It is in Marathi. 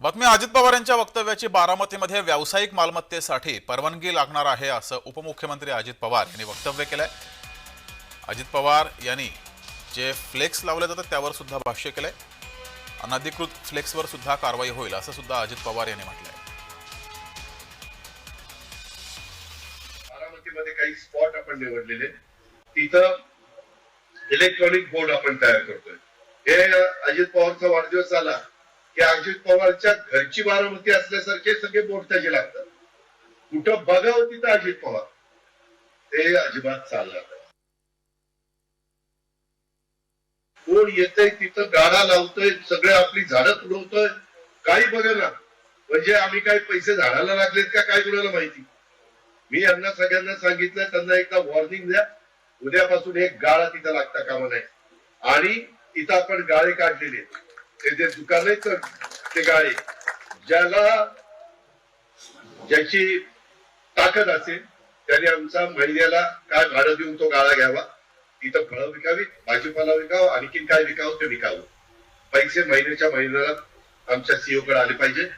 बातमी अजित पवार यांच्या वक्तव्याची बारामतीमध्ये व्यावसायिक मालमत्तेसाठी परवानगी लागणार आहे असं उपमुख्यमंत्री अजित पवार यांनी वक्तव्य केलंय. अजित पवार यांनी जे फ्लेक्स लावले जातात त्यावर सुद्धा भाष्य केलंय. अनधिकृत फ्लेक्सवर सुद्धा कारवाई होईल असं सुद्धा अजित पवार यांनी म्हटलंय. बारामतीमध्ये काही स्पॉट आपण निवडलेले. तिथं इलेक्ट्रॉनिक बोर्ड आपण तयार करतोय. हे अजित पवारचा वाढदिवस आला की अजित पवारच्या घरची बारामती असल्यासारखे सगळे बोट त्याचे लागतात. कुठं बघावं तिथं अजित पवार. ते अजिबात चालणार कोण येतय तिथं गाडा लावतोय सगळे आपली झाडं तुडवतोय काही बघा ना. म्हणजे आम्ही काही पैसे झाडाला लागलेत का काय कुणाला माहिती? मी यांना सगळ्यांना सांगितलं त्यांना एकदा वॉर्निंग द्या. उद्यापासून एक गाळा तिथं लागता कामा नाही आणि तिथं आपण गाळे काढलेले आहेत. ते जे दुकान आहेत ते गाळे ज्याला ज्याची ताकद असेल त्याने आमचा महिन्याला काय भाडं देऊन तो गाळा घ्यावा. तिथं फळं विकावी भाजीपाला विकावं आणखीन काय विकावं ते विकावं. पैसे महिन्याच्या महिन्याला आमच्या सीओ कडे आले पाहिजे.